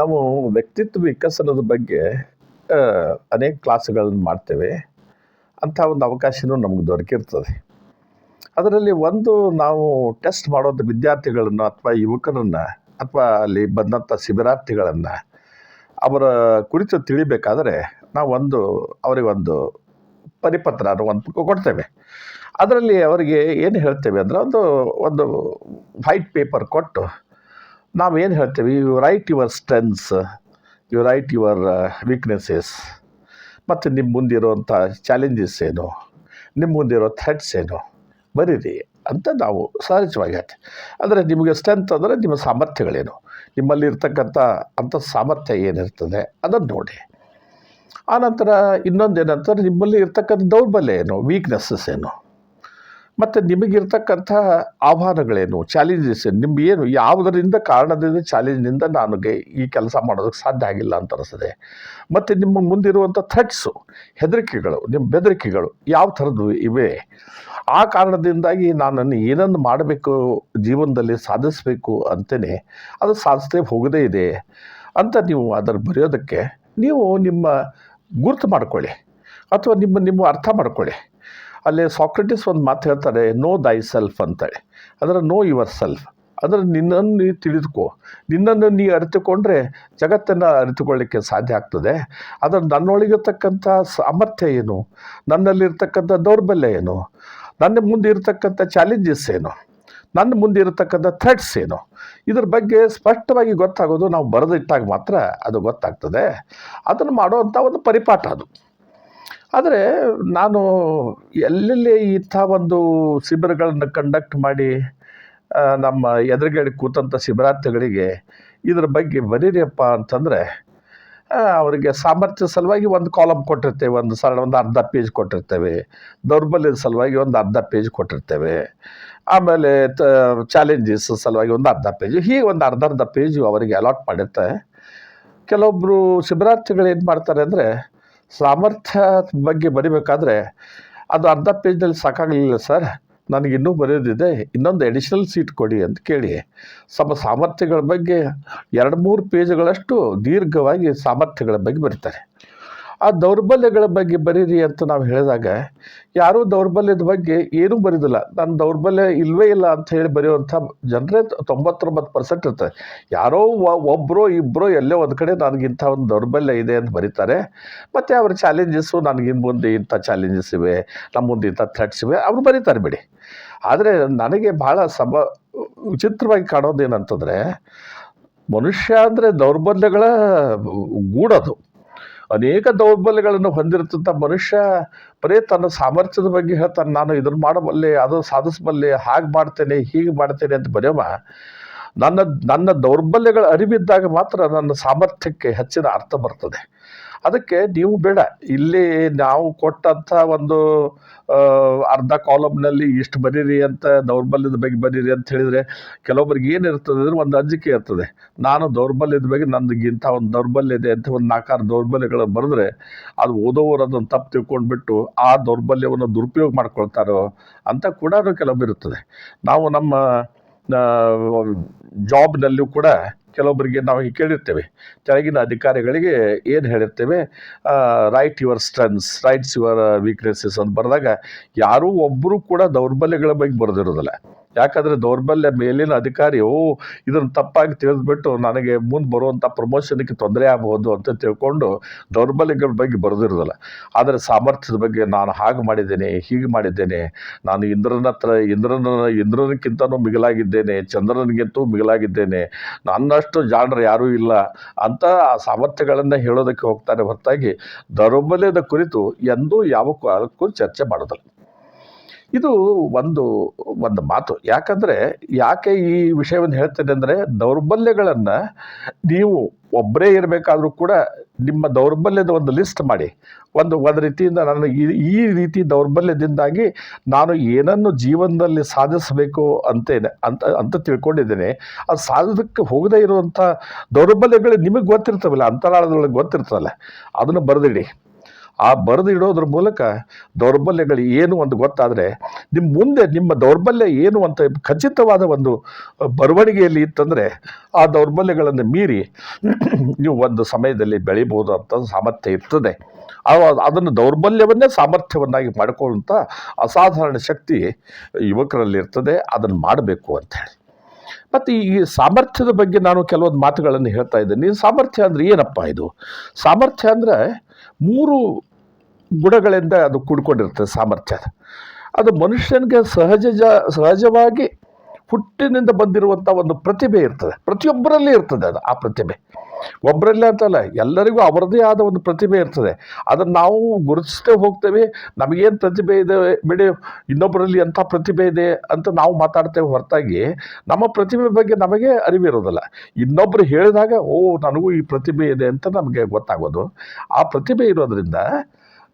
ನಾವು ವ್ಯಕ್ತಿತ್ವ ವಿಕಸನದ ಬಗ್ಗೆ ಅನೇಕ ಕ್ಲಾಸ್ಗಳನ್ನು ಮಾಡ್ತೇವೆ. ಅಂಥ ಒಂದು ಅವಕಾಶನೂ ನಮಗೆ ದೊರಕಿರ್ತದೆ. ಅದರಲ್ಲಿ ಒಂದು ನಾವು ಟೆಸ್ಟ್ ಮಾಡೋದು ವಿದ್ಯಾರ್ಥಿಗಳನ್ನು ಅಥವಾ ಯುವಕರನ್ನು ಅಥವಾ ಅಲ್ಲಿ ಬಂದಂಥ ಶಿಬಿರಾರ್ಥಿಗಳನ್ನು ಅವರ ಕುರಿತು ತಿಳಿಬೇಕಾದರೆ ನಾವು ಒಂದು ಅವರಿಗೊಂದು ಪರಿಪತ್ರ ಒಂದು ಕೊಡ್ತೇವೆ. ಅದರಲ್ಲಿ ಅವರಿಗೆ ಏನು ಹೇಳ್ತೇವೆ ಅಂದರೆ ಒಂದು ಒಂದು ವೈಟ್ ಪೇಪರ್ ಕೊಟ್ಟು ನಾವು ಏನು ಹೇಳ್ತೇವೆ? You write your strengths you write your weaknesses ಮತ್ತು ನಿಮ್ಮ ಮುಂದಿರುವಂಥ ಚಾಲೆಂಜಸ್ ಏನು? ನಿಮ್ಮ ಮುಂದಿರೋ ಥ್ರೆಟ್ಸ್ ಏನು? ಬರೀರಿ ಅಂತ ನಾವು ಸಹಜವಾಗಿ ಹೇಳ್ತೀವಿ. ಅಂದರೆ ನಿಮಗೆ ಸ್ಟ್ರೆಂತ್ ಅಂದರೆ ನಿಮ್ಮ ಸಾಮರ್ಥ್ಯಗಳೇನು? ನಿಮ್ಮಲ್ಲಿ ಇರ್ತಕ್ಕಂಥ ಅಂಥ ಸಾಮರ್ಥ್ಯ ಏನಿರ್ತದೆ? ಅದನ್ನು ನೋಡಿ. ಆನಂತರ ಇನ್ನೊಂದು ಏನಂತಾರೆ ನಿಮ್ಮಲ್ಲಿ ಇರ್ತಕ್ಕಂಥ ದೌರ್ಬಲ್ಯ ಏನು? ವೀಕ್ನೆಸ್ಸಸ್ ಏನು? ಮತ್ತು ನಿಮಗಿರ್ತಕ್ಕಂಥ ಆಹ್ವಾನಗಳೇನು? ಚಾಲೆಂಜಸ್ ನಿಮ್ಗೆ ಏನು? ಯಾವುದರಿಂದ ಕಾರಣದಿಂದ ಚಾಲೆಂಜ್ನಿಂದ ನನಗೆ ಈ ಕೆಲಸ ಮಾಡೋದಕ್ಕೆ ಸಾಧ್ಯ ಆಗಿಲ್ಲ ಅಂತ ಅನಿಸ್ತದೆ. ಮತ್ತು ನಿಮ್ಮ ಮುಂದಿರುವಂಥ ಥಟ್ಸು ಹೆದರಿಕೆಗಳು, ನಿಮ್ಮ ಬೆದರಿಕೆಗಳು ಯಾವ ಥರದ್ದು ಇವೆ? ಆ ಕಾರಣದಿಂದಾಗಿ ನಾನನ್ನು ಏನನ್ನು ಮಾಡಬೇಕು, ಜೀವನದಲ್ಲಿ ಸಾಧಿಸಬೇಕು ಅಂತಲೇ ಅದು ಸಾಧಿಸದೆ ಹೋಗದೇ ಇದೆ ಅಂತ ನೀವು ಅದನ್ನು ಬರೆಯೋದಕ್ಕೆ ನೀವು ನಿಮ್ಮ ಗುರುತು ಮಾಡ್ಕೊಳ್ಳಿ. ಅಥವಾ ನಿಮ್ಮ ನಿಮ್ಮ ಅರ್ಥ ಮಾಡ್ಕೊಳ್ಳಿ. ಅಲ್ಲಿ ಸಾಕ್ರೆಟಿಸ್ ಒಂದು ಮಾತು ಹೇಳ್ತಾರೆ ನೋ ದೈ ಸೆಲ್ಫ್ ಅಂತೇಳಿ. ಅದರ ನೋ ಯುವರ್ ಸೆಲ್ಫ್ ಅಂದರೆ, ನಿನ್ನನ್ನು ನೀ ತಿಳಿದುಕೋ. ನಿನ್ನನ್ನು ನೀ ಅರಿತುಕೊಂಡ್ರೆ, ಜಗತ್ತನ್ನು ಅರಿತುಕೊಳ್ಳಿಕ್ಕೆ ಸಾಧ್ಯ ಆಗ್ತದೆ. ಅದರ ನನ್ನೊಳಗಿರ್ತಕ್ಕಂಥ ಸಾಮರ್ಥ್ಯ ಏನು? ನನ್ನಲ್ಲಿರ್ತಕ್ಕಂಥ ದೌರ್ಬಲ್ಯ ಏನು? ನನ್ನ ಮುಂದೆ ಇರತಕ್ಕಂಥ ಚಾಲೆಂಜಸ್ ಏನು? ನನ್ನ ಮುಂದೆ ಇರತಕ್ಕಂಥ ಥ್ರೆಟ್ಸ್ ಏನು? ಇದ್ರ ಬಗ್ಗೆ ಸ್ಪಷ್ಟವಾಗಿ ಗೊತ್ತಾಗೋದು ನಾವು ಬರೆದಿಟ್ಟಾಗ ಮಾತ್ರ ಅದು ಗೊತ್ತಾಗ್ತದೆ. ಅದನ್ನು ಮಾಡುವಂಥ ಒಂದು ಪರಿಪಾಠ ಅದು. ಆದರೆ ನಾನು ಎಲ್ಲೆಲ್ಲಿ ಇಂಥ ಒಂದು ಶಿಬಿರಗಳನ್ನು ಕಂಡಕ್ಟ್ ಮಾಡಿ ನಮ್ಮ ಎದುರುಗಡೆ ಕೂತಂಥ ಶಿಬಿರಾರ್ಥಿಗಳಿಗೆ ಇದ್ರ ಬಗ್ಗೆ ಬರೀರಿಯಪ್ಪ ಅಂತಂದರೆ ಅವರಿಗೆ ಸಾಮರ್ಥ್ಯ ಸಲುವಾಗಿ ಒಂದು ಕಾಲಮ್ ಕೊಟ್ಟಿರ್ತೇವೆ, ಒಂದು ಸರಳ ಒಂದು ಅರ್ಧ ಪೇಜ್ ಕೊಟ್ಟಿರ್ತೇವೆ, ದೌರ್ಬಲ್ಯದ ಸಲುವಾಗಿ ಒಂದು ಅರ್ಧ ಪೇಜ್ ಕೊಟ್ಟಿರ್ತೇವೆ, ಆಮೇಲೆ ತ ಚಾಲೆಂಜಸ್ ಸಲುವಾಗಿ ಒಂದು ಅರ್ಧ ಪೇಜ್ ಹೀಗೆ ಒಂದು ಅರ್ಧ ಅರ್ಧ ಪೇಜು ಅವರಿಗೆ ಅಲಾಟ್ ಮಾಡಿರ್ತಾರೆ. ಕೆಲವೊಬ್ಬರು ಶಿಬಿರಾರ್ಥಿಗಳು ಏನು ಮಾಡ್ತಾರೆ ಅಂದರೆ ಸಾಮರ್ಥ್ಯ ಬಗ್ಗೆ ಬರಿಬೇಕಾದ್ರೆ ಅದು ಅರ್ಧ ಪೇಜ್ನಲ್ಲಿ ಸಾಕಾಗಲಿಲ್ಲ ಸರ್. ನನಗೆ ಇನ್ನೂ ಬರೆಯೋದಿದೆ ಇನ್ನೊಂದು ಎಡಿಷನಲ್ ಸೀಟ್ ಕೊಡಿ ಅಂತ ಕೇಳಿ. ಸಮ ಸಾಮರ್ಥ್ಯಗಳ ಬಗ್ಗೆ ಎರಡು ಮೂರು ಪೇಜ್ಗಳಷ್ಟು ದೀರ್ಘವಾಗಿ ಸಾಮರ್ಥ್ಯಗಳ ಬಗ್ಗೆ ಬರೀತಾರೆ. ಆ ದೌರ್ಬಲ್ಯಗಳ ಬಗ್ಗೆ ಬರೀರಿ ಅಂತ ನಾವು ಹೇಳಿದಾಗ, ಯಾರೂ ದೌರ್ಬಲ್ಯದ ಬಗ್ಗೆ ಏನೂ ಬರೀದಿಲ್ಲ. ನನ್ನ ದೌರ್ಬಲ್ಯ ಇಲ್ಲವೇ ಇಲ್ಲ ಅಂತ ಹೇಳಿ ಬರೆಯುವಂಥ ಜನರೇ ತೊಂಬತ್ತೊಂಬತ್ತು ಪರ್ಸೆಂಟ್ ಇರ್ತಾರೆ. ಯಾರೋ ಒಬ್ಬರು ಇಬ್ಬರೋ ಎಲ್ಲೋ ಒಂದು ಕಡೆ ನನಗಿಂಥ ಒಂದು ದೌರ್ಬಲ್ಯ ಇದೆ ಅಂತ ಬರೀತಾರೆ. ಮತ್ತು ಅವ್ರ ಚಾಲೆಂಜಸ್ಸು ನನಗೆ ಇನ್ನು ಮುಂದೆ ಇಂಥ ಚಾಲೆಂಜಸ್ ಇವೆ ನಮ್ಮ ಮುಂದೆ ಇಂಥ ಥ್ರೆಟ್ಸ್ ಇವೆ, ಅವ್ರು ಬರೀತಾರೆ ಬಿಡಿ. ಆದರೆ ನನಗೆ ಭಾಳ ಸಮ, ವಿಚಿತ್ರವಾಗಿ ಕಾಣೋದೇನಂತಂದರೆ, ಮನುಷ್ಯ ಅಂದರೆ ದೌರ್ಬಲ್ಯಗಳ ಗೂಡದು. ಅನೇಕ ದೌರ್ಬಲ್ಯಗಳನ್ನು ಹೊಂದಿರತಕ್ಕಂಥ ಮನುಷ್ಯ ಬರೀ ತನ್ನ ಸಾಮರ್ಥ್ಯದ ಬಗ್ಗೆ ಹೇಳ್ತಾನೆ, ನಾನು ಇದನ್ನು ಮಾಡಬಲ್ಲೆ, ಅದು ಸಾಧಿಸಬಲ್ಲೆ, ಹಾಗೆ ಮಾಡ್ತೇನೆ, ಹೀಗೆ ಮಾಡ್ತೇನೆ ಅಂತ ಬರೆಯವ. ನನ್ನ ನನ್ನ ದೌರ್ಬಲ್ಯಗಳ ಅರಿವಿದ್ದಾಗ ಮಾತ್ರ ನನ್ನ ಸಾಮರ್ಥ್ಯಕ್ಕೆ ಹೆಚ್ಚಿನ ಅರ್ಥ ಬರ್ತದೆ. ಅದಕ್ಕೆ ನೀವು ಬೇಡ. ಇಲ್ಲಿ ನಾವು ಕೊಟ್ಟಂಥ ಒಂದು ಅರ್ಧ ಕಾಲಮ್ನಲ್ಲಿ ಇಷ್ಟು ಬರೀರಿ ಅಂತ ದೌರ್ಬಲ್ಯದ ಬಗ್ಗೆ ಬರೀರಿ ಅಂತ ಹೇಳಿದರೆ ಕೆಲವೊಬ್ಬರಿಗೆ ಏನಿರ್ತದೆ ಅಂದರೆ ಒಂದು ಅಂಜಿಕೆ ಇರ್ತದೆ. ನಾನು ದೌರ್ಬಲ್ಯದ ಬಗ್ಗೆ ನನಗಿಂತ ಒಂದು ದೌರ್ಬಲ್ಯ ಇದೆ ಅಂತ ಒಂದು ನಾಲ್ಕಾರು ದೌರ್ಬಲ್ಯಗಳು ಬರೆದ್ರೆ ಅದು ಓದೋರು ಅದನ್ನು ತಪ್ಪು ತಿಳ್ಕೊಂಡ್ಬಿಟ್ಟು ಆ ದೌರ್ಬಲ್ಯವನ್ನು ದುರುಪಯೋಗ ಮಾಡ್ಕೊಳ್ತಾರೋ ಅಂತ ಕೂಡ ಕೆಲವೊಬ್ಬರು ಇರ್ತದೆ. ನಾವು ನಮ್ಮ ಜಾಬ್ನಲ್ಲೂ ಕೂಡ ಕೆಲವೊಬ್ಬರಿಗೆ ನಾವು ಕೇಳಿರ್ತೇವೆ. ಕೆಳಗಿನ ಅಧಿಕಾರಿಗಳಿಗೆ ಏನು ಹೇಳಿರ್ತೇವೆ write your strengths writes your weaknesses ಅಂತ ಬರೆದಾಗ ಯಾರೂ ಒಬ್ಬರು ಕೂಡ ದೌರ್ಬಲ್ಯಗಳ ಬಗ್ಗೆ ಬರೆದಿರೋದಿಲ್ಲ. ಯಾಕಂದರೆ ದೌರ್ಬಲ್ಯ ಮೇಲಿನ ಅಧಿಕಾರಿ ಓ ಇದನ್ನು ತಪ್ಪಾಗಿ ತಿಳಿದ್ಬಿಟ್ಟು ನನಗೆ ಮುಂದೆ ಬರುವಂಥ ಪ್ರಮೋಷನ್ಗೆ ತೊಂದರೆ ಆಗಬಹುದು ಅಂತ ತಿಳ್ಕೊಂಡು ದೌರ್ಬಲ್ಯಗಳ ಬಗ್ಗೆ ಬರೆದಿರೋದಿಲ್ಲ. ಆದರೆ ಸಾಮರ್ಥ್ಯದ ಬಗ್ಗೆ ನಾನು ಹಾಗೆ ಮಾಡಿದ್ದೇನೆ, ಹೀಗೆ ಮಾಡಿದ್ದೇನೆ. ನಾನು ಇಂದ್ರನ ಹತ್ರ, ಇಂದ್ರನ ಇಂದ್ರನಕ್ಕಿಂತನೂ ಮಿಗಿಲಾಗಿದ್ದೇನೆ, ಚಂದ್ರನಿಗಿಂತೂ ಮಿಗಿಲಾಗಿದ್ದೇನೆ. ನನ್ನಷ್ಟು ಜಾಣರು ಯಾರೂ ಇಲ್ಲ ಅಂತ ಆ ಸಾಮರ್ಥ್ಯಗಳನ್ನು ಹೇಳೋದಕ್ಕೆ ಹೋಗ್ತಾರೆ ಹೊರತಾಗಿ ದೌರ್ಬಲ್ಯದ ಕುರಿತು ಎಂದೂ ಯಾವ ಕಾಲಕ್ಕೂ ಚರ್ಚೆ ಮಾಡೋದಿಲ್ಲ. ಇದು ಒಂದು ಒಂದು ಮಾತು. ಯಾಕಂದರೆ ಯಾಕೆ ಈ ವಿಷಯವನ್ನು ಹೇಳ್ತೇನೆ ಅಂದರೆ ದೌರ್ಬಲ್ಯಗಳನ್ನು ನೀವು ಒಬ್ಬರೇ ಇರಬೇಕಾದ್ರೂ ಕೂಡ ನಿಮ್ಮ ದೌರ್ಬಲ್ಯದ ಒಂದು ಲಿಸ್ಟ್ ಮಾಡಿ. ಒಂದು ಒಂದು ರೀತಿಯಿಂದ ನಾನು ಈ ಈ ರೀತಿ ದೌರ್ಬಲ್ಯದಿಂದಾಗಿ ನಾನು ಏನನ್ನು ಜೀವನದಲ್ಲಿ ಸಾಧಿಸಬೇಕು ಅಂತೇನೆ, ಅಂತ ಅಂತ ತಿಳ್ಕೊಂಡಿದ್ದೇನೆ. ಅದು ಸಾಧೋದಕ್ಕೆ ಹೋಗದೇ ಇರುವಂಥ ದೌರ್ಬಲ್ಯಗಳು ನಿಮಗೆ ಗೊತ್ತಿರ್ತವಲ್ಲ, ಅಂತರಾಳದೊಳಗೆ ಗೊತ್ತಿರ್ತವಲ್ಲ ಅದನ್ನು ಬರೆದಿಡಿ. ಆ ಬರೆದು ಇಡೋದ್ರ ಮೂಲಕ ದೌರ್ಬಲ್ಯಗಳು ಏನು ಅಂತ ಗೊತ್ತಾದರೆ ನಿಮ್ಮ ಮುಂದೆ ನಿಮ್ಮ ದೌರ್ಬಲ್ಯ ಏನು ಅಂತ ಖಚಿತವಾದ ಒಂದು ಬರವಣಿಗೆಯಲ್ಲಿ ಇತ್ತಂದರೆ ಆ ದೌರ್ಬಲ್ಯಗಳನ್ನು ಮೀರಿ ನೀವು ಒಂದು ಸಮಯದಲ್ಲಿ ಬೆಳಿಬೋದು ಅಂತ ಸಾಮರ್ಥ್ಯ ಇರ್ತದೆ. ಅದನ್ನು ದೌರ್ಬಲ್ಯವನ್ನೇ ಸಾಮರ್ಥ್ಯವನ್ನಾಗಿ ಮಾಡಿಕೊಳ್ಳುವಂಥ ಅಸಾಧಾರಣ ಶಕ್ತಿ ಯುವಕರಲ್ಲಿ ಇರ್ತದೆ. ಅದನ್ನು ಮಾಡಬೇಕು ಅಂತ ಹೇಳಿ. ಮತ್ತು ಈ ಸಾಮರ್ಥ್ಯದ ಬಗ್ಗೆ ನಾನು ಕೆಲವೊಂದು ಮಾತುಗಳನ್ನು ಹೇಳ್ತಾ ಇದ್ದೀನಿ. ಸಾಮರ್ಥ್ಯ ಅಂದರೆ ಏನಪ್ಪ ಇದು? ಸಾಮರ್ಥ್ಯ ಅಂದರೆ ಮೂರು ಗುಣಗಳಿಂದ ಅದು ಕೂಡ್ಕೊಂಡಿರ್ತದೆ ಸಾಮರ್ಥ್ಯ ಅದು. ಮನುಷ್ಯನಿಗೆ ಸಹಜ ಸಹಜವಾಗಿ ಹುಟ್ಟಿನಿಂದ ಬಂದಿರುವಂಥ ಒಂದು ಪ್ರತಿಭೆ ಇರ್ತದೆ. ಪ್ರತಿಯೊಬ್ಬರಲ್ಲಿ ಇರ್ತದೆ ಅದು ಆ ಪ್ರತಿಭೆ. ಒಬ್ಬರಲ್ಲೇ ಅಂತಲ್ಲ, ಎಲ್ಲರಿಗೂ ಅವರದೇ ಆದ ಒಂದು ಪ್ರತಿಭೆ ಇರ್ತದೆ. ಅದನ್ನು ನಾವು ಗುರುತಿಸ್ತೇ ಹೋಗ್ತೇವೆ. ನಮಗೇನು ಪ್ರತಿಭೆ ಇದೆ, ಬಿಡಿ, ಇನ್ನೊಬ್ಬರಲ್ಲಿ ಎಂಥ ಪ್ರತಿಭೆ ಇದೆ ಅಂತ ನಾವು ಮಾತಾಡ್ತೇವೆ ಹೊರತಾಗಿ ನಮ್ಮ ಪ್ರತಿಭೆ ಬಗ್ಗೆ ನಮಗೆ ಅರಿವಿರೋದಿಲ್ಲ. ಇನ್ನೊಬ್ಬರು ಹೇಳಿದಾಗ, ಓ, ನನಗೂ ಈ ಪ್ರತಿಭೆ ಇದೆ ಅಂತ ನಮಗೆ ಗೊತ್ತಾಗೋದು. ಆ ಪ್ರತಿಭೆ ಇರೋದ್ರಿಂದ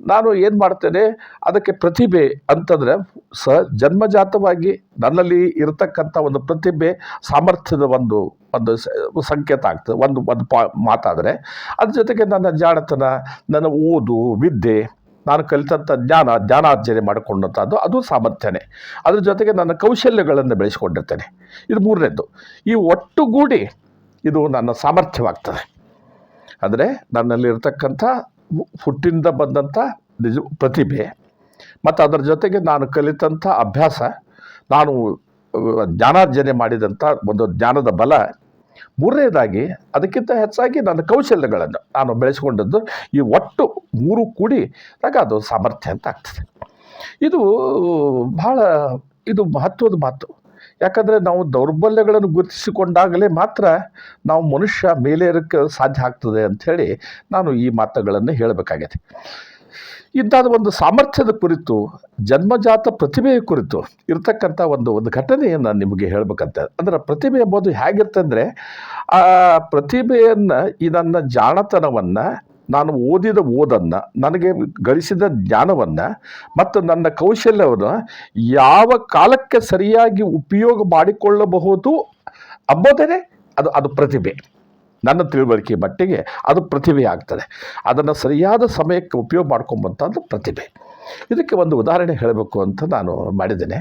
ನಾನು ಏನು ಮಾಡ್ತೇನೆ, ಅದಕ್ಕೆ ಪ್ರತಿಭೆ ಅಂತಂದರೆ ಸ ಜನ್ಮಜಾತವಾಗಿ ನನ್ನಲ್ಲಿ ಇರತಕ್ಕಂಥ ಒಂದು ಪ್ರತಿಭೆ ಸಾಮರ್ಥ್ಯದ ಒಂದು ಒಂದು ಸಂಕೇತ ಆಗ್ತದೆ. ಒಂದು ಒಂದು ಪಾ, ಮಾತಾದರೆ ಅದ್ರ ಜೊತೆಗೆ ನನ್ನ ಜಾಣತನ, ನನ್ನ ಓದು, ವಿದ್ಯೆ, ನಾನು ಕಲಿತಂಥ ಜ್ಞಾನ, ಜ್ಞಾನಾರ್ಜನೆ ಮಾಡಿಕೊಂಡಂಥದ್ದು ಅದು ಸಾಮರ್ಥ್ಯನೇ. ಅದ್ರ ಜೊತೆಗೆ ನನ್ನ ಕೌಶಲ್ಯಗಳನ್ನು ಬೆಳೆಸ್ಕೊಂಡಿರ್ತೇನೆ. ಇದು ಮೂರನೇದ್ದು. ಈ ಒಟ್ಟುಗೂಡಿ ಇದು ನನ್ನ ಸಾಮರ್ಥ್ಯವಾಗ್ತದೆ. ಅಂದರೆ ನನ್ನಲ್ಲಿರ್ತಕ್ಕಂಥ ಹುಟ್ಟಿನಿಂದ ಬಂದಂಥ ನಿಜ, ಪ್ರತಿಭೆ. ಮತ್ತು ಅದರ ಜೊತೆಗೆ ನಾನು ಕಲಿತಂಥ ಅಭ್ಯಾಸ, ನಾನು ಜ್ಞಾನಾರ್ಜನೆ ಮಾಡಿದಂಥ ಒಂದು ಜ್ಞಾನದ ಬಲ, ಮೂರನೇದಾಗಿ ಅದಕ್ಕಿಂತ ಹೆಚ್ಚಾಗಿ ನನ್ನ ಕೌಶಲ್ಯಗಳನ್ನು ನಾನು ಬೆಳೆಸ್ಕೊಂಡದ್ದು ಈ ಒಟ್ಟು ಮೂರು ಕೂಡಿ ಆಗ ಅದು ಸಾಮರ್ಥ್ಯ ಅಂತ ಆಗ್ತದೆ. ಇದು ಬಹಳ ಇದು ಮಹತ್ವದ ಮಾತು. ಯಾಕಂದರೆ ನಾವು ದೌರ್ಬಲ್ಯಗಳನ್ನು ಗುರುತಿಸಿಕೊಂಡಾಗಲೇ ಮಾತ್ರ ನಾವು ಮನುಷ್ಯ ಮೇಲೆ ಇರೋಕ್ಕೆ ಸಾಧ್ಯ ಆಗ್ತದೆ ಅಂಥೇಳಿ ನಾನು ಈ ಮಾತುಗಳನ್ನು ಹೇಳಬೇಕಾಗಿದೆ. ಇಂಥದ್ದು ಒಂದು ಸಾಮರ್ಥ್ಯದ ಕುರಿತು, ಜನ್ಮಜಾತ ಪ್ರತಿಭೆಯ ಕುರಿತು ಇರತಕ್ಕಂಥ ಒಂದು ಒಂದು ಘಟನೆಯನ್ನು ನಿಮಗೆ ಹೇಳಬೇಕಂತ. ಅಂದರೆ ಪ್ರತಿಭೆ ಎಂಬುದು ಹೇಗಿರ್ತಂದರೆ, ಆ ಪ್ರತಿಭೆಯನ್ನು ಈ ನನ್ನ ಜಾಣತನವನ್ನು ನಾನು ಓದಿದ ಓದನ್ನು, ನನಗೆ ಗಳಿಸಿದ ಜ್ಞಾನವನ್ನು ಮತ್ತು ನನ್ನ ಕೌಶಲ್ಯವನ್ನು ಯಾವ ಕಾಲಕ್ಕೆ ಸರಿಯಾಗಿ ಉಪಯೋಗ ಮಾಡಿಕೊಳ್ಳಬಹುದು ಅಂಬೋದೇ ಅದು ಅದು ಪ್ರತಿಭೆ. ನನ್ನ ತಿಳುವಳಿಕೆ ಮಟ್ಟಿಗೆ ಅದು ಪ್ರತಿಭೆ ಆಗ್ತದೆ. ಅದನ್ನು ಸರಿಯಾದ ಸಮಯಕ್ಕೆ ಉಪಯೋಗ ಮಾಡ್ಕೊಂಬಂಥದ್ದು ಪ್ರತಿಭೆ. ಇದಕ್ಕೆ ಒಂದು ಉದಾಹರಣೆ ಹೇಳಬೇಕು ಅಂತ ನಾನು ಮಾಡಿದ್ದೇನೆ.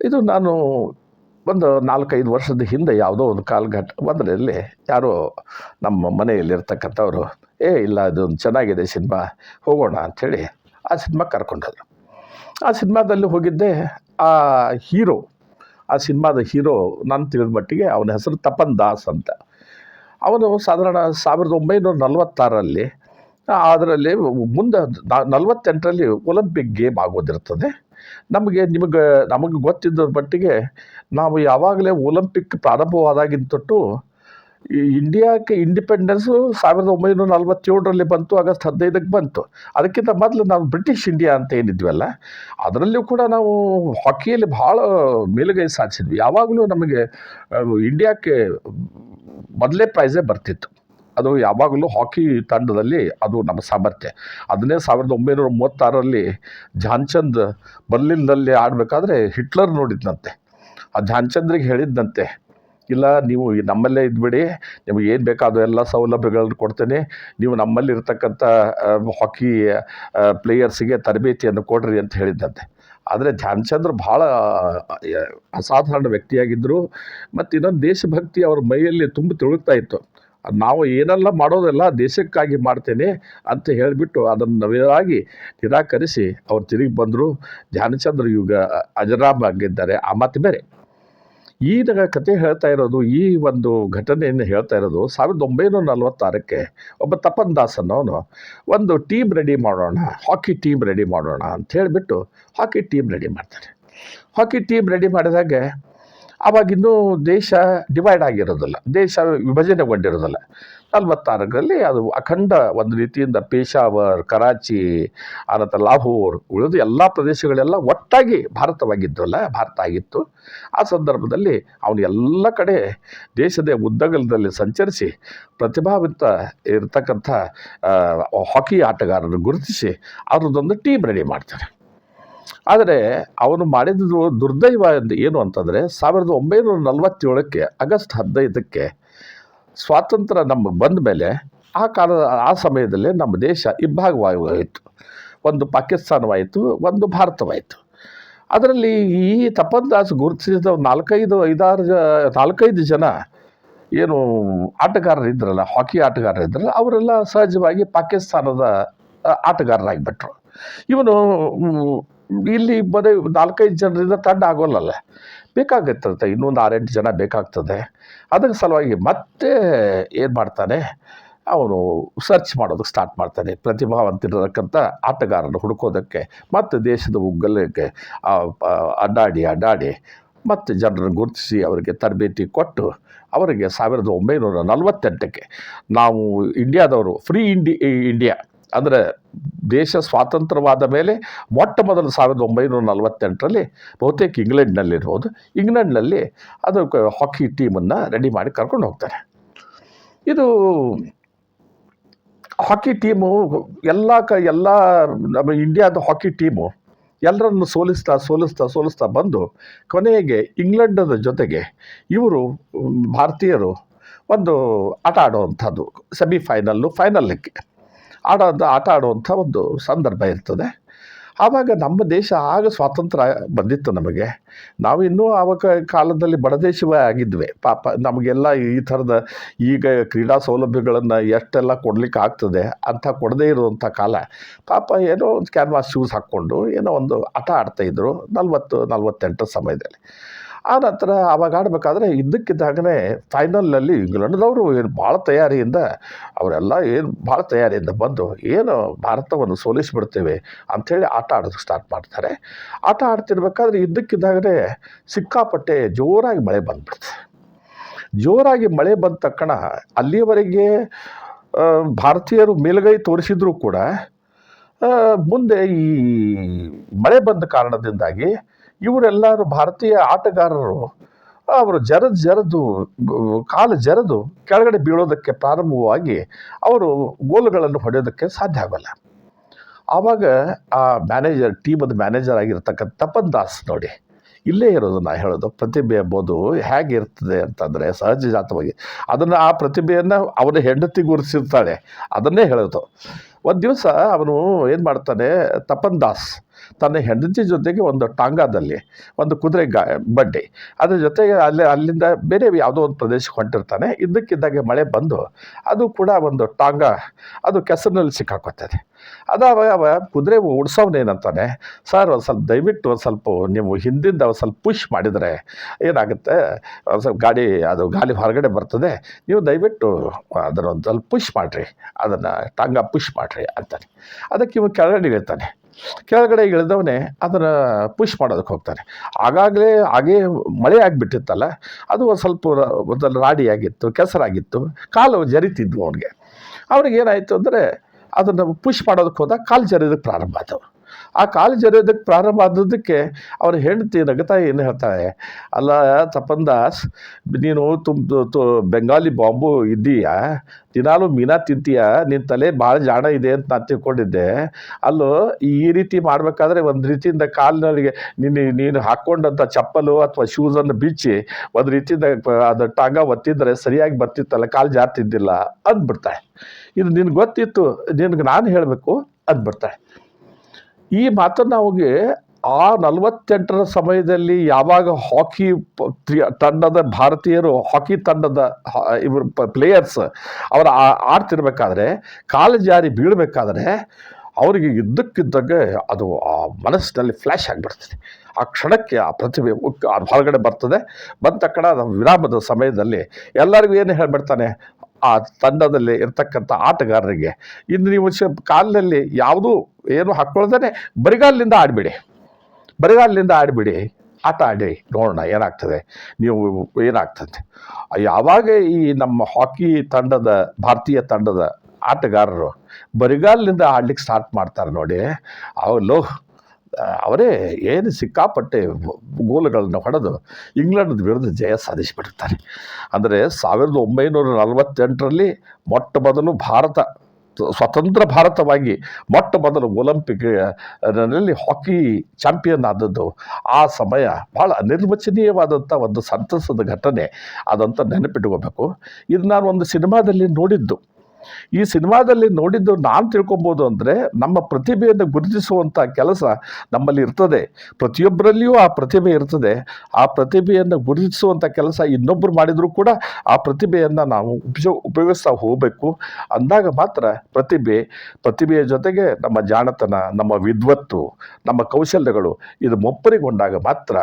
ಇದು ನಾನು ಒಂದು ನಾಲ್ಕೈದು ವರ್ಷದ ಹಿಂದೆ ಯಾವುದೋ ಒಂದು ಕಾಲಘಟ್ಟ, ಒಂದರಲ್ಲಿ ಯಾರೋ ನಮ್ಮ ಮನೆಯಲ್ಲಿರ್ತಕ್ಕಂಥವ್ರು ಏ, ಇಲ್ಲ, ಅದೊಂದು ಚೆನ್ನಾಗಿದೆ ಸಿನಿಮಾ, ಹೋಗೋಣ ಅಂಥೇಳಿ ಆ ಸಿನಿಮಾ ಕರ್ಕೊಂಡ್ರು ಆ ಸಿನಿಮಾದಲ್ಲಿ ಹೋಗಿದ್ದೆ, ಆ ಹೀರೋ, ಆ ಸಿನಿಮಾದ ಹೀರೋ ನಾನು ತಿಳಿದ ಮಟ್ಟಿಗೆ ಅವನ ಹೆಸರು ತಪನ್ ದಾಸ್ ಅಂತ. ಅವನು ಸಾಧಾರಣ ಸಾವಿರದ ಒಂಬೈನೂರ ನಲವತ್ತಾರರಲ್ಲಿ, ಅದರಲ್ಲಿ ಮುಂದೆ ನಲವತ್ತೆಂಟರಲ್ಲಿ ಒಲಿಂಪಿಕ್ ಗೇಮ್ ಆಗೋದಿರ್ತದೆ. ನಮಗೆ, ನಿಮಗೆ, ನಮಗೆ ಗೊತ್ತಿದ್ದ ಮಟ್ಟಿಗೆ ನಾವು ಯಾವಾಗಲೇ ಒಲಿಂಪಿಕ್ ಪ್ರಾರಂಭವಾದಾಗಿಂತೊಟ್ಟು ಈ ಇಂಡಿಯಾಕ್ಕೆ ಇಂಡಿಪೆಂಡೆನ್ಸು ಸಾವಿರದ ಒಂಬೈನೂರ ನಲವತ್ತೇಳರಲ್ಲಿ ಬಂತು, ಆಗಸ್ಟ್ ಹದಿನೈದಕ್ಕೆ ಬಂತು. ಅದಕ್ಕಿಂತ ಮೊದಲು ನಾವು ಬ್ರಿಟಿಷ್ ಇಂಡಿಯಾ ಅಂತ ಏನಿದ್ವಲ್ಲ, ಅದರಲ್ಲೂ ಕೂಡ ನಾವು ಹಾಕಿಯಲ್ಲಿ ಭಾಳ ಮೇಲುಗೈ ಸಾಧಿಸಿದ್ವಿ. ಯಾವಾಗಲೂ ನಮಗೆ ಇಂಡಿಯಾಕ್ಕೆ ಮೊದಲೇ ಪ್ರೈಸೇ ಬರ್ತಿತ್ತು. ಅದು ಯಾವಾಗಲೂ ಹಾಕಿ ತಂಡದಲ್ಲಿ ಅದು ನಮ್ಮ ಸಾಮರ್ಥ್ಯ. ಅದನ್ನೇ ಸಾವಿರದ ಒಂಬೈನೂರ ಮೂವತ್ತಾರರಲ್ಲಿ ಝಾನ್ಚಂದ್ ಬರ್ಲಿನ್ನಲ್ಲಿ ಆಡಬೇಕಾದ್ರೆ ಹಿಟ್ಲರ್ ನೋಡಿದ್ನಂತೆ. ಆ ಝಾನ್ಚಂದ್ರಿಗೆ ಹೇಳಿದ್ದಂತೆ ಇಲ್ಲ, ನೀವು ನಮ್ಮಲ್ಲೇ ಇದ್ಬಿಡಿ, ನಿಮಗೆ ಏನು ಬೇಕಾದ ಎಲ್ಲ ಸೌಲಭ್ಯಗಳನ್ನು ಕೊಡ್ತೇನೆ. ನೀವು ನಮ್ಮಲ್ಲಿ ಇರ್ತಕ್ಕಂಥ ಹಾಕಿ ಪ್ಲೇಯರ್ಸಿಗೆ ತರಬೇತಿಯನ್ನು ಕೊಡ್ರಿ ಅಂತ ಹೇಳಿದ್ದಂತೆ. ಆದರೆ ಧ್ಯಾನ್ಚಂದ್ರ ಭಾಳ ಅಸಾಧಾರಣ ವ್ಯಕ್ತಿಯಾಗಿದ್ದರು ಮತ್ತು ಇನ್ನೊಂದು ದೇಶಭಕ್ತಿ ಅವ್ರ ಮೈಯಲ್ಲಿ ತುಂಬ ತುಳುಕ್ತಾ ಇತ್ತು. ನಾವು ಏನೆಲ್ಲ ಮಾಡೋದೆಲ್ಲ ದೇಶಕ್ಕಾಗಿ ಮಾಡ್ತೇನೆ ಅಂತ ಹೇಳಿಬಿಟ್ಟು ಅದನ್ನು ನವಿರಾಗಿ ನಿರಾಕರಿಸಿ ಅವ್ರು ತಿರುಗಿ ಬಂದರು. ಧ್ಯಾನಚಂದ್ರ ಯುಗ ಅಜರಾಮ್ ಆಗಿದ್ದಾರೆ ಆ ಮಾತು ಬೇರೆ. ಈ ಕತೆ ಹೇಳ್ತಾ ಇರೋದು ಈ ಒಂದು ಘಟನೆಯನ್ನು ಹೇಳ್ತಾ ಇರೋದು ಸಾವಿರದ ಒಂಬೈನೂರ ನಲವತ್ತಾರಕ್ಕೆ ಒಬ್ಬ ತಪನ್ ದಾಸ್ ಒಂದು ಟೀಮ್ ರೆಡಿ ಮಾಡೋಣ, ಹಾಕಿ ಟೀಮ್ ರೆಡಿ ಮಾಡೋಣ ಅಂತ ಹೇಳಿಬಿಟ್ಟು ಹಾಕಿ ಟೀಮ್ ರೆಡಿ ಮಾಡ್ತಾರೆ. ಹಾಕಿ ಟೀಮ್ ರೆಡಿ ಮಾಡಿದಾಗ ಅವಾಗಿನ್ನೂ ದೇಶ ಡಿವೈಡ್ ಆಗಿರೋದಿಲ್ಲ, ದೇಶ ವಿಭಜನೆಗೊಂಡಿರೋದಿಲ್ಲ. ನಲ್ವತ್ತಾರರಲ್ಲಿ ಅದು ಅಖಂಡ ಒಂದು ರೀತಿಯಿಂದ ಪೇಶಾವರ್, ಕರಾಚಿ, ಆನಂತರ ಲಾಹೋರ್ ಉಳಿದ ಎಲ್ಲ ಪ್ರದೇಶಗಳೆಲ್ಲ ಒಟ್ಟಾಗಿ ಭಾರತವಾಗಿದ್ದಲ್ಲ, ಭಾರತ ಆಗಿತ್ತು. ಆ ಸಂದರ್ಭದಲ್ಲಿ ಅವನು ಎಲ್ಲ ಕಡೆ ದೇಶದ ಉದ್ದಗಲದಲ್ಲಿ ಸಂಚರಿಸಿ ಪ್ರತಿಭಾವಂತ ಇರತಕ್ಕಂಥ ಹಾಕಿ ಆಟಗಾರರನ್ನು ಗುರುತಿಸಿ ಅವ್ರದ್ದೊಂದು ಟೀಮ್ ರೆಡಿ ಮಾಡ್ತಾರೆ. ಆದರೆ ಅವನು ಮಾಡಿದ ದುರ್ದೈವ ಏನು ಅಂತಂದರೆ ಸಾವಿರದ ಒಂಬೈನೂರ ನಲವತ್ತೇಳಕ್ಕೆ ಆಗಸ್ಟ್ ಹದಿನೈದಕ್ಕೆ ಸ್ವಾತಂತ್ರ್ಯ ನಮಗೆ ಬಂದ ಮೇಲೆ ಆ ಕಾಲ ಆ ಸಮಯದಲ್ಲಿ ನಮ್ಮ ದೇಶ ಇಬ್ಬಾಗವಾಗಿ ಹೋಯಿತು ಒಂದು ಪಾಕಿಸ್ತಾನವಾಯಿತು, ಒಂದು ಭಾರತವಾಯಿತು. ಅದರಲ್ಲಿ ಈ ತಪನ್ ದಾಸ್ ಗುರುತಿಸಿದ ನಾಲ್ಕೈದು, ಐದಾರು ಜ, ನಾಲ್ಕೈದು ಜನ ಏನು ಆಟಗಾರರಿದ್ರಲ್ಲ ಹಾಕಿ ಆಟಗಾರರಿದ್ರಲ್ಲ ಅವರೆಲ್ಲ ಸಹಜವಾಗಿ ಪಾಕಿಸ್ತಾನದ ಆಟಗಾರರಾಗಿಬಿಟ್ರು. ಇವನು ಇಲ್ಲಿ ಬರೀ ನಾಲ್ಕೈದು ಜನರಿಂದ ತಂಡ ಆಗೋಲ್ಲಲ್ಲ ಬೇಕಾಗುತ್ತಂತೆ ಇನ್ನೊಂದು ಆರೆಂಟು ಜನ ಬೇಕಾಗ್ತದೆ. ಅದಕ್ಕೆ ಸಲುವಾಗಿ ಮತ್ತೆ ಏನು ಮಾಡ್ತಾನೆ? ಅವನು ಸರ್ಚ್ ಮಾಡೋದಕ್ಕೆ ಸ್ಟಾರ್ಟ್ ಮಾಡ್ತಾನೆ. ಪ್ರತಿಭಾವಂತಿರತಕ್ಕಂಥ ಆಟಗಾರನ ಹುಡುಕೋದಕ್ಕೆ, ಮತ್ತು ದೇಶದ ಉಗ್ಗಲಕ್ಕೆ ಅಡ್ಡಾಡಿ ಅಡ್ಡಾಡಿ, ಮತ್ತು ಜನರನ್ನು ಗುರುತಿಸಿ ಅವರಿಗೆ ತರಬೇತಿ ಕೊಟ್ಟು, ಅವರಿಗೆ ಸಾವಿರದ ಒಂಬೈನೂರ ನಲವತ್ತೆಂಟಕ್ಕೆ ನಾವು ಇಂಡಿಯಾದವರು ಫ್ರೀ ಇಂಡಿ ಇಂಡಿಯಾ ಅಂದರೆ ದೇಶ ಸ್ವಾತಂತ್ರ್ಯವಾದ ಮೇಲೆ ಮೊಟ್ಟ ಮೊದಲು ಸಾವಿರದ ಒಂಬೈನೂರ ನಲವತ್ತೆಂಟರಲ್ಲಿ ಬಹುತೇಕ ಇಂಗ್ಲೆಂಡ್ನಲ್ಲಿರ್ಬೋದು. ಇಂಗ್ಲೆಂಡ್ನಲ್ಲಿ ಅದಕ್ಕೆ ಹಾಕಿ ಟೀಮನ್ನು ರೆಡಿ ಮಾಡಿ ಕರ್ಕೊಂಡು ಹೋಗ್ತಾರೆ. ಇದು ಹಾಕಿ ಟೀಮು ಎಲ್ಲ ಕ ಎಲ್ಲ ನಮ್ಮ ಇಂಡಿಯಾದ ಹಾಕಿ ಟೀಮು ಎಲ್ಲರನ್ನು ಸೋಲಿಸ್ತಾ ಸೋಲಿಸ್ತಾ ಸೋಲಿಸ್ತಾ ಬಂದು ಕೊನೆಗೆ ಇಂಗ್ಲೆಂಡದ ಜೊತೆಗೆ ಇವರು ಭಾರತೀಯರು ಒಂದು ಆಟ ಆಡುವಂಥದ್ದು ಸೆಮಿಫೈನಲ್ಲು, ಫೈನಲ್ಗೆ. ಆಡೋದು ಆಟ ಆಡುವಂಥ ಒಂದು ಸಂದರ್ಭ ಇರ್ತದೆ. ಆವಾಗ ನಮ್ಮ ದೇಶ ಆಗ ಸ್ವಾತಂತ್ರ್ಯ ಬಂದಿತ್ತು ನಮಗೆ. ನಾವು ಇನ್ನೂ ಆವಾಗ ಕಾಲದಲ್ಲಿ ಬಡ ದೇಶವೇ ಆಗಿದ್ವಿ. ಪಾಪ ನಮಗೆಲ್ಲ ಈ ಥರದ ಈಗ ಕ್ರೀಡಾ ಸೌಲಭ್ಯಗಳನ್ನು ಎಷ್ಟೆಲ್ಲ ಕೊಡಲಿಕ್ಕೆ ಆಗ್ತದೆ ಅಂತ ಕೊಡದೇ ಇರುವಂಥ ಕಾಲ. ಪಾಪ ಏನೋ ಒಂದು ಕ್ಯಾನ್ವಾಸ್ ಶೂಸ್ ಹಾಕ್ಕೊಂಡು ಏನೋ ಒಂದು ಆಟ ಆಡ್ತಾಯಿದ್ರು ನಲ್ವತ್ತು, ನಲ್ವತ್ತೆಂಟರ ಸಮಯದಲ್ಲಿ. ಆ ನಂತರ ಅವಾಗ ಆಡಬೇಕಾದ್ರೆ ಇದ್ದಕ್ಕಿದ್ದಾಗಲೇ ಫೈನಲ್ನಲ್ಲಿ ಇಂಗ್ಲೆಂಡ್ದವರು ಏನು ಭಾಳ ತಯಾರಿಯಿಂದ ಅವರೆಲ್ಲ ಏನು ಭಾಳ ತಯಾರಿಯಿಂದ ಬಂದು ಏನು ಭಾರತವನ್ನು ಸೋಲಿಸಿಬಿಡ್ತೇವೆ ಅಂಥೇಳಿ ಆಟ ಆಡೋದಕ್ಕೆ ಸ್ಟಾರ್ಟ್ ಮಾಡ್ತಾರೆ. ಆಟ ಆಡ್ತಿರ್ಬೇಕಾದ್ರೆ ಇದ್ದಕ್ಕಿದ್ದಾಗಲೇ ಸಿಕ್ಕಾಪಟ್ಟೆ ಜೋರಾಗಿ ಮಳೆ ಬಂದ್ಬಿಡ್ತದೆ. ಜೋರಾಗಿ ಮಳೆ ಬಂದ ತಕ್ಷಣ ಅಲ್ಲಿಯವರೆಗೆ ಭಾರತೀಯರು ಮೇಲುಗೈ ತೋರಿಸಿದ್ರು ಕೂಡ ಮುಂದೆ ಈ ಮಳೆ ಬಂದ ಕಾರಣದಿಂದಾಗಿ ಇವರೆಲ್ಲರೂ ಭಾರತೀಯ ಆಟಗಾರರು. ಅವರು ಜರದು ಜರದು, ಕಾಲು ಜರದು ಕೆಳಗಡೆ ಬೀಳೋದಕ್ಕೆ ಪ್ರಾರಂಭವಾಗಿ ಅವರು ಗೋಲುಗಳನ್ನು ಹೊಡೆಯೋದಕ್ಕೆ ಸಾಧ್ಯ ಆಗೋಲ್ಲ. ಆವಾಗ ಆ ಮ್ಯಾನೇಜರ್, ಟೀಮದ ಮ್ಯಾನೇಜರ್ ಆಗಿರ್ತಕ್ಕಂಥ ತಪನ್ ದಾಸ್ ನೋಡಿ, ಇಲ್ಲೇ ಇರೋದು ನಾ ಹೇಳೋದು, ಪ್ರತಿಭೆ ಎಂಬುದು ಹೇಗೆ ಇರ್ತದೆ ಅಂತಂದರೆ ಸಹಜಜಾತವಾಗಿ ಅದನ್ನು ಆ ಪ್ರತಿಭೆಯನ್ನು ಅವನ ಹೆಂಡತಿ ಗುರುತಿಸಿರ್ತಾಳೆ ಅದನ್ನೇ ಹೇಳೋದು. ಒಂದು ದಿವಸ ಅವನು ಏನು ಮಾಡ್ತಾನೆ ತಪನ್ ದಾಸ್ ತನ್ನ ಹೆಂಡತಿ ಜೊತೆಗೆ ಒಂದು ಟಾಂಗಾದಲ್ಲಿ, ಒಂದು ಕುದುರೆ ಗಾ ಬಡ್ಡಿ ಅದ್ರ ಜೊತೆಗೆ ಅಲ್ಲಿ, ಅಲ್ಲಿಂದ ಬೇರೆ ಯಾವುದೋ ಒಂದು ಪ್ರದೇಶಕ್ಕೆ ಹೊಂಟಿರ್ತಾನೆ. ಇದ್ದಕ್ಕಿದ್ದಾಗೆ ಮಳೆ ಬಂದು ಅದು ಕೂಡ ಒಂದು ಟಾಂಗ, ಅದು ಕೆಸರಿನಲ್ಲಿ ಸಿಕ್ಕಾಕೋತದೆ. ಅದಾವ ಅವ ಕುದುರೆ ಓಡಿಸೋನೇನಂತಾನೆ ಸರ್ ಒಂದು ಸ್ವಲ್ಪ, ದಯವಿಟ್ಟು ಒಂದು ಸ್ವಲ್ಪ ನೀವು ಹಿಂದಿಂದ ಒಂದು ಸ್ವಲ್ಪ ಪುಷ್ ಮಾಡಿದರೆ ಏನಾಗುತ್ತೆ? ಒಂದು ಸ್ವಲ್ಪ ಗಾಡಿ, ಅದು ಗಾಳಿ ಹೊರಗಡೆ ಬರ್ತದೆ. ನೀವು ದಯವಿಟ್ಟು ಅದನ್ನು ಒಂದು ಸ್ವಲ್ಪ ಪುಷ್ ಮಾಡಿರಿ. ಅದನ್ನು ಟಾಂಗ ಪುಷ್ ಮಾಡಿರಿ ಅಂತಾನೆ. ಅದಕ್ಕೆ ಇವ ಕೆಳಗಡೆ ಇಳಿತಾನೆ ಕೆಳಗಡೆ ಇಳಿದವನೇ ಅದನ್ನು ಪುಷ್ ಮಾಡೋದಕ್ಕೆ ಹೋಗ್ತಾನೆ. ಆಗಾಗಲೇ ಹಾಗೇ ಮಳೆ ಆಗಿಬಿಟ್ಟಿತ್ತಲ್ಲ, ಅದು ಒಂದು ಸ್ವಲ್ಪ ಮೊದಲು ರಾಡಿಯಾಗಿತ್ತು ಕೆಸರಾಗಿತ್ತು ಕಾಲು ಜರಿತಿದ್ವು ಅವನಿಗೆ. ಅವ್ರಿಗೆ ಏನಾಯಿತು ಅಂದರೆ ಅದನ್ನು ಪುಷ್ ಮಾಡೋದಕ್ಕೆ ಹೋದಾಗ ಕಾಲು ಜರಿಯೋದಕ್ಕೆ ಪ್ರಾರಂಭ ಆದವು ಆ ಕಾಲು ಜರಿಯೋದಕ್ಕೆ ಪ್ರಾರಂಭ ಆದದಕ್ಕೆ ಅವ್ರ ಹೆಂಡತಿ ನಗತಾ ಏನು ಹೇಳ್ತಾಳೆ? ಅಲ್ಲ ತಪನ್ ದಾಸ್ ನೀನು ತುಮ್ ತು ಬೆಂಗಾಲಿ ಬಾಂಬು ಇದ್ದೀಯಾ? ದಿನಾಲು ಮೀನಾ ತಿಂತೀಯ? ನಿನ್ನ ತಲೆ ಭಾಳ ಜಾಣ ಇದೆ ಅಂತ ನಾನು ತಿಳ್ಕೊಂಡಿದ್ದೆ. ಅಲ್ಲೂ, ಈ ರೀತಿ ಮಾಡಬೇಕಾದ್ರೆ ಒಂದು ರೀತಿಯಿಂದ ಕಾಲಿನವರಿಗೆ ನೀನು ನೀನು ಹಾಕ್ಕೊಂಡಂಥ ಚಪ್ಪಲು ಅಥವಾ ಶೂಸನ್ನು ಬಿಚ್ಚಿ ಒಂದು ರೀತಿಯಿಂದ ಅದು ಟಾಂಗ ಒತ್ತಿದ್ರೆ ಸರಿಯಾಗಿ ಬರ್ತಿತ್ತಲ್ಲ, ಕಾಲು ಜಾರ್ತಿದ್ದಿಲ್ಲ ಅಂದ್ಬಿಡ್ತಾಳೆ. ಇದು ನಿನಗೆ ಗೊತ್ತಿತ್ತು, ನಿನಗೆ ನಾನು ಹೇಳಬೇಕು ಅಂದ್ಬಿಡ್ತಾಳೆ. ಈ ಮಾತನ್ನು ಅವಿಗೆ ಆ ನಲವತ್ತೆಂಟರ ಸಮಯದಲ್ಲಿ ಯಾವಾಗ ಹಾಕಿ ತಂಡದ ಭಾರತೀಯರು, ಹಾಕಿ ತಂಡದ ಇವರು ಪ್ಲೇಯರ್ಸ್ ಅವರು ಆಡ್ತಿರ್ಬೇಕಾದ್ರೆ, ಕಾಲು ಜಾರಿ ಬೀಳಬೇಕಾದ್ರೆ ಅವರಿಗೆ ಇದ್ದಕ್ಕಿದ್ದಂಗೆ ಅದು ಆ ಮನಸ್ಸಿನಲ್ಲಿ ಫ್ಲ್ಯಾಶ್ ಆಗಿಬಿಡ್ತದೆ. ಆ ಕ್ಷಣಕ್ಕೆ ಆ ಪ್ರತಿಭೆ ಹೊರಗಡೆ ಬರ್ತದೆ. ಬಂದ ತಕ್ಷಣ ವಿರಾಮದ ಸಮಯದಲ್ಲಿ ಎಲ್ಲರಿಗೂ ಏನು ಹೇಳ್ಬಿಡ್ತಾನೆ? ಆ ತಂಡದಲ್ಲಿ ಇರ್ತಕ್ಕಂಥ ಆಟಗಾರರಿಗೆ. ಇನ್ನು ನೀವು ಶ ಕಾಲಿನಲ್ಲಿ ಯಾವುದೂ ಏನು ಹಾಕ್ಕೊಳ್ದೇ ಬರಿಗಾಲಿನಿಂದ ಆಡಿಬಿಡಿ. ಬರಿಗಾಲಿನಿಂದ ಆಡಿಬಿಡಿ. ಆಟ ಆಡಿ ನೋಡೋಣ ಏನಾಗ್ತದೆ. ನೀವು ಏನಾಗ್ತದೆ. ಯಾವಾಗ ಈ ನಮ್ಮ ಹಾಕಿ ತಂಡದ, ಭಾರತೀಯ ತಂಡದ ಆಟಗಾರರು ಬರಿಗಾಲಿನಿಂದ ಆಡ್ಲಿಕ್ಕೆ ಸ್ಟಾರ್ಟ್ ಮಾಡ್ತಾರೆ ನೋಡಿ. ಅವಲು ಅವರೇ ಏನು ಸಿಕ್ಕಾಪಟ್ಟೆ ಗೋಲುಗಳನ್ನು ಹೊಡೆದು ಇಂಗ್ಲೆಂಡ್ ವಿರುದ್ಧ ಜಯ ಸಾಧಿಸಿಬಿಟ್ಟಿರ್ತಾರೆ. ಅಂದರೆ ಸಾವಿರದ ಒಂಬೈನೂರ ನಲವತ್ತೆಂಟರಲ್ಲಿ ಮೊಟ್ಟ ಮೊದಲು ಭಾರತ, ಸ್ವತಂತ್ರ ಭಾರತವಾಗಿ ಮೊಟ್ಟ ಮೊದಲು ಒಲಿಂಪಿಕ್ನಲ್ಲಿ ಹಾಕಿ ಚಾಂಪಿಯನ್ ಆದದ್ದು ಆ ಸಮಯ ಭಾಳ ಅನಿರ್ವಚನೀಯವಾದಂಥ ಒಂದು ಸಂತಸದ ಘಟನೆ ಅದಂತ ನೆನಪಿಟ್ಕೋಬೇಕು. ಇದು ನಾನು ಒಂದು ಸಿನಿಮಾದಲ್ಲಿ ನೋಡಿದ್ದು. ಈ ಸಿನಿಮಾದಲ್ಲಿ ನೋಡಿದ್ದು ನಾನು ತಿಳ್ಕೊಬೋದು ಅಂದರೆ ನಮ್ಮ ಪ್ರತಿಭೆಯನ್ನು ಗುರುತಿಸುವಂಥ ಕೆಲಸ ನಮ್ಮಲ್ಲಿ ಇರ್ತದೆ. ಪ್ರತಿಯೊಬ್ಬರಲ್ಲಿಯೂ ಆ ಪ್ರತಿಭೆ ಇರ್ತದೆ. ಆ ಪ್ರತಿಭೆಯನ್ನು ಗುರುತಿಸುವಂಥ ಕೆಲಸ ಇನ್ನೊಬ್ಬರು ಮಾಡಿದರೂ ಕೂಡ ಆ ಪ್ರತಿಭೆಯನ್ನು ನಾವು ಉಪಯೋಗ ಉಪಯೋಗಿಸ್ತಾ ಹೋಗಬೇಕು. ಅಂದಾಗ ಮಾತ್ರ ಪ್ರತಿಭೆ, ಪ್ರತಿಭೆಯ ಜೊತೆಗೆ ನಮ್ಮ ಜಾಣತನ, ನಮ್ಮ ವಿದ್ವತ್ತು, ನಮ್ಮ ಕೌಶಲ್ಯಗಳು ಇದು ಮೊಪ್ಪರಿಗೊಂಡಾಗ ಮಾತ್ರ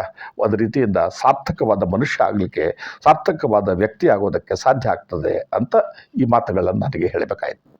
ಒಂದು ರೀತಿಯಿಂದ ಸಾರ್ಥಕವಾದ ಮನುಷ್ಯ ಆಗಲಿಕ್ಕೆ, ಸಾರ್ಥಕವಾದ ವ್ಯಕ್ತಿ ಆಗೋದಕ್ಕೆ ಸಾಧ್ಯ ಆಗ್ತದೆ ಅಂತ ಈ ಮಾತುಗಳನ್ನು ನನಗೆ ಹೇಳಬೇಕಾಯ್ತು